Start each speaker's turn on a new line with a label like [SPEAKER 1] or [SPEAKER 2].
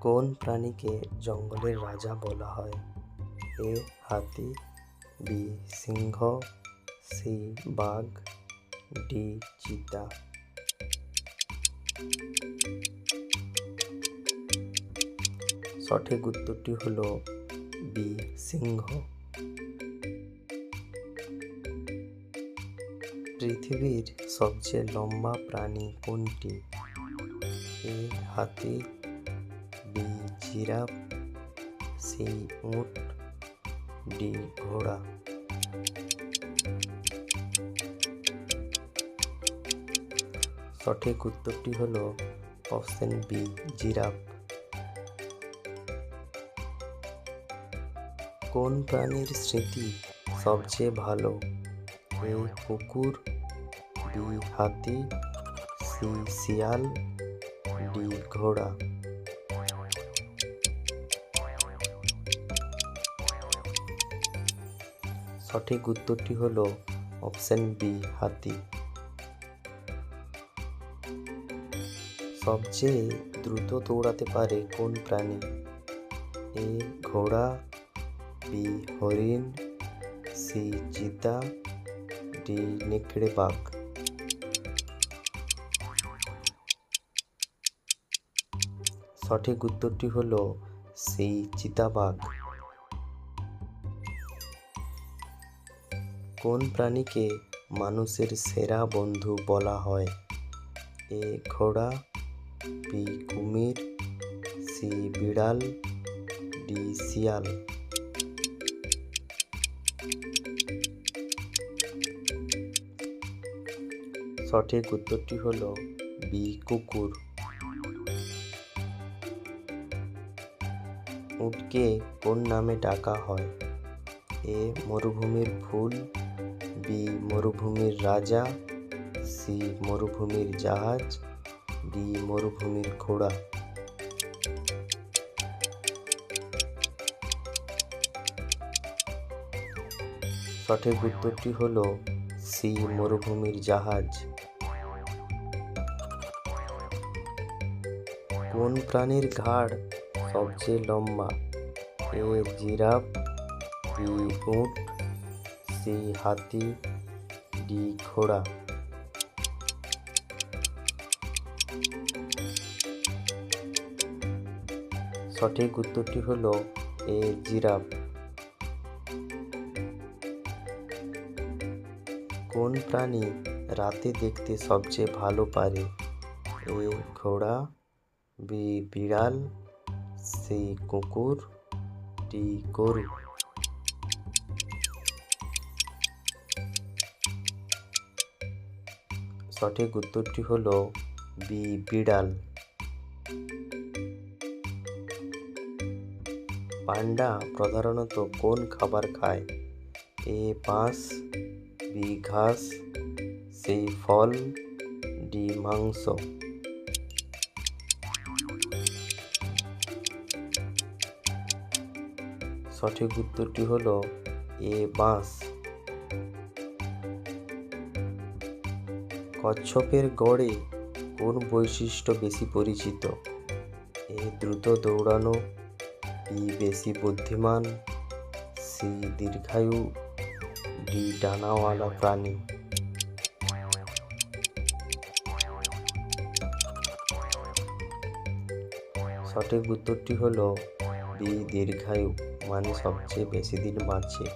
[SPEAKER 1] কোন প্রাণীকে জঙ্গলের রাজা বলা হয়? এ, হাতি, বি, সিংহ, সি, বাঘ, ডি, চিতা। সঠিক উত্তরটি হল বি, সিংহ। পৃথিবীর সবচেয়ে লম্বা প্রাণী কোনটি? এ, হাতি জিরাফ সি উট ডি ঘোড়া। সঠিক উত্তরটি হলো অপশন বি, জিরাফ। কোন প্রাণীর স্মৃতি সবচেয়ে ভালো? এ, কুকুর, বি, হাতি, সি, শিয়াল, ডি, ঘোড়া। সঠিক উত্তরটি হলো অপশন বি, হাতি। সবচেয়ে দ্রুত দৌড়াতে পারে কোন প্রাণী? এ, ঘোড়া, বি, হরিণ, সি, চিতা, ডি, নেকড়ে বাঘ। সঠিক উত্তরটি হলো সি চিতাবাঘ কোন প্রাণীকে মানুষের সেরা বন্ধু বলা হয়? এ. ঘোড়া, বি. কুমির, সি. বিড়াল, ডি. শিয়াল। সঠিক উত্তরটি হল বি. কুকুর। উটকে কোন নামে ডাকা হয়? এ মরুভূমির ফুল বি মরুভূমির রাজা সি মরুভূমির জাহাজ ডি মরুভূমির ঘোড়া। সঠিক উত্তরটি হলো সি মরুভূমির জাহাজ। কোন প্রাণীর ঘাড় সবচেয়ে লম্বা? এ জিরাফ বি উট সি হাতি ডি ঘোড়া সঠিক উত্তরটি হলো এ জিরাফ। কোন প্রাণী রাতে দেখতে সবচেয়ে ভালো পারে? এ ঘোড়া, বি বিড়াল, সি কুকুর, ডি গরু। সঠিক উত্তরটি হলো বি, বিড়াল। পান্ডা প্রধানত কোন খাবার খায়? এ বাঁশ বি, ঘাস, সি, ফল, ডি, মাংস। সঠিক উত্তরটি হলো এ, বাঁশ। কচ্ছপের গড়ে কোন বৈশিষ্ট্য বেশি পরিচিত? এ দ্রুত দৌড়ানো, বি বেশি বুদ্ধিমান, সি দীর্ঘায়ু, ডি ডানাওয়ালা প্রাণী। সঠিক উত্তরটি হলো বি দীর্ঘায়ু মানে সবচেয়ে বেশি দিন বাঁচে।